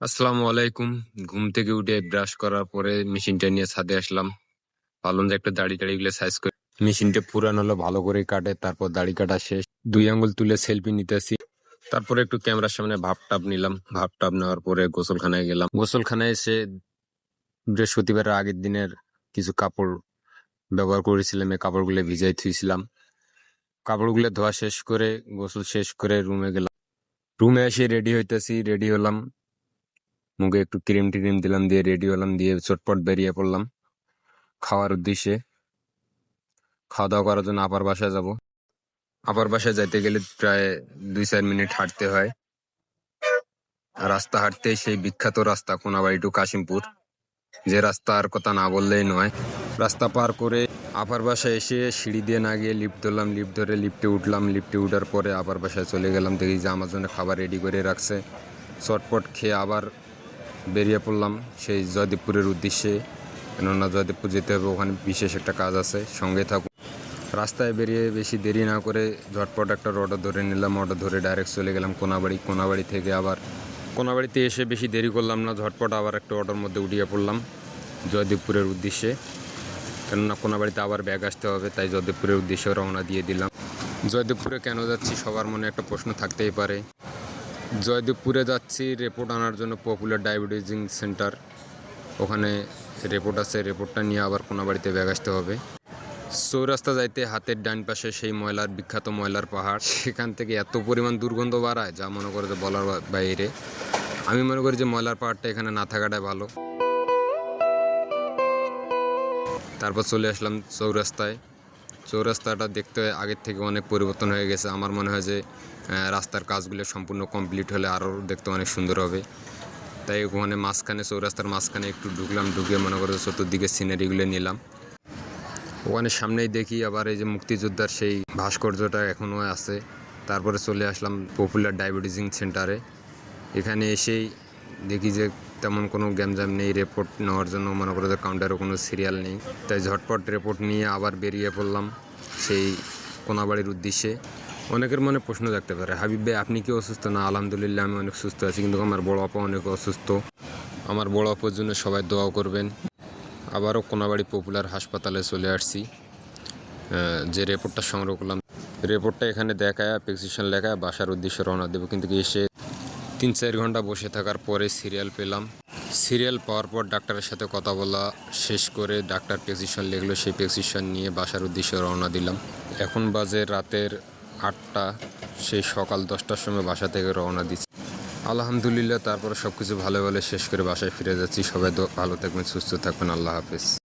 আসসালামু আলাইকুম। ঘুম থেকে উঠে ব্রাশ করার পরে মেশিনটা নিয়ে ছাদে আসলাম। ভাবলাম যে একটা দাড়ি টাড়ি গুলো সাইজ করে মেশিনটা পুরান হলো, ভালো করে কাটে, তারপর দাড়ি কাটা শেষ। দুই আঙ্গুল তুলে সেলফি নিতেছি। তারপরে একটু ক্যামেরার সামনে ভাব টাপ নিলাম। ভাব টাপ নেওয়ার পরে গোসলখানায় গেলাম। গোসলখানায় এসে বৃহস্পতিবারের আগের দিনের কিছু কাপড় ব্যবহার করেছিলাম, এই কাপড়গুলো ভিজাই থুইছিলাম। কাপড়গুলো ধোয়া শেষ করে গোসল শেষ করে রুমে গেলাম। রুমে এসে রেডি হইতেছি রেডি হলাম। মুখে একটু ক্রিম টিরিম দিলাম, দিয়ে রেডি হলাম, দিয়ে চটপট বেরিয়ে পড়লাম। খাওয়ার উদ্দেশ্যে। খাওয়া দাওয়া করার জন্য আপার বাসায় যাব। আপার বাসায় যাইতে গেলে প্রায় দুই চার মিনিট হাঁটতে হয়। রাস্তা হাঁটতে সেই বিখ্যাত রাস্তা কোনাবাড়ি টু কাশিমপুর। যে রাস্তার কথা না বললেই নয়। রাস্তা পার করে আপার বাসায় এসে সিঁড়ি দিয়ে না গিয়ে লিফট ধরলাম লিফ্ট ধরে লিফটে উঠলাম। লিফটে উঠার পরে আপার বাসায় চলে গেলাম। দেখি যে আমার জন্য খাবার রেডি করে রাখছে। চটপট খেয়ে আবার বেরিয়ে পড়লাম সেই জয়দেবপুরের উদ্দেশ্যে। কেননা জয়দেবপুর যেতে হবে, ওখানে বিশেষ একটা কাজ আছে, সঙ্গে থাকুন। রাস্তায় বেরিয়ে বেশি দেরি না করে ঝটপট একটা অটো ধরে নিলাম অটো ধরে ডাইরেক্ট চলে গেলাম কোনাবাড়ি। কোনাবাড়ি থেকে আবার, কোনাবাড়িতে এসে বেশি দেরি করলাম না, ঝটপট আবার একটা অটোর মধ্যে উঠিয়ে পড়লাম জয়দেবপুরের উদ্দেশ্যে। কেননা কোনাবাড়িতে আবার ব্যাগ আসতে হবে, তাই জয়দেবপুরের উদ্দেশ্যে রওনা দিয়ে দিলাম। জয়দেবপুরে কেন যাচ্ছি সবার মনে একটা প্রশ্ন থাকতেই পারে। জয়দেবপুরে যাচ্ছি রিপোর্ট আনার জন্য পপুলার ডায়াবেটিজিং সেন্টার ওখানে রিপোর্ট আছে রিপোর্টটা নিয়ে আবার কোনাবাড়িতে ব্যাগ আসতে হবে। চৌরাস্তা যাইতে হাতের ডান পাশে সেই ময়লার, বিখ্যাত ময়লার পাহাড়। সেখান থেকে এত পরিমাণ দুর্গন্ধ বাড়ায়, যা মনে করে যে বলার বাইরে। আমি মনে করি যে ময়লার পাহাড়টা এখানে না থাকাটাই ভালো। তারপর চলে আসলাম চৌরাস্তায়। চৌরাস্তাটা দেখতে আগের থেকে অনেক পরিবর্তন হয়ে গেছে। আমার মনে হয় যে রাস্তার কাজগুলো সম্পূর্ণ কমপ্লিট হলে আরও দেখতে অনেক সুন্দর হবে। তাই ওখানে মাঝখানে, চৌরাস্তার মাঝখানে একটু ঢুকলাম, ঢুকে মনে করো চতুর্দিকে সিনারিগুলো নিলাম। ওখানে সামনেই দেখি আবার এই যে মুক্তিযোদ্ধার সেই ভাস্কর্যটা এখনও আছে। তারপরে চলে আসলাম পপুলার ডায়াবেটিজিং সেন্টারে এখানে এসেই দেখি যে তেমন কোনো গ্যামজাম নেই রিপোর্ট নেওয়ার জন্য মনে করো যে কাউন্টারে কোনো সিরিয়াল নেই। তাই ঝটপট রিপোর্ট নিয়ে আবার বেরিয়ে পড়লাম সেই কোনাবাড়ির উদ্দেশ্যে। অনেকের মনে প্রশ্ন থাকতে পারে, হাবিব ভাই, আপনি কি অসুস্থ? না, আলহামদুলিল্লাহ আমি অনেক সুস্থ আছি, কিন্তু আমার বড় আপা অনেক অসুস্থ। আমার বড় আপার জন্য সবাই দোয়াও করবেন। আবারও কোনাবাড়ি পপুলার হাসপাতালে চলে আসছি। যে রিপোর্টটা সংগ্রহ করলাম রিপোর্টটা এখানে দেখায় প্রেসক্রিপশন লেখায়, বাসার উদ্দেশ্যে রওনা দেবো। কিন্তু এসে তিন চার ঘণ্টা বসে থাকার পরে সিরিয়াল পেলাম। সিরিয়াল পাওয়ার পর ডাক্তারের সাথে কথা বলা শেষ করে ডাক্তার প্রেসক্রিপশন লিখলো, সেই প্রেসক্রিপশন নিয়ে বাসার উদ্দেশ্যে রওনা দিলাম। এখন বাজে রাতের আটটা, সেই সকাল দশটার সময় বাসা থেকে রওনা দিচ্ছি। আলহামদুলিল্লাহ, তারপরে সব কিছু ভালো ভালো শেষ করে বাসায় ফিরে যাচ্ছি। সবাই ভালো থাকবেন, সুস্থ থাকবেন, আল্লাহ হাফেজ।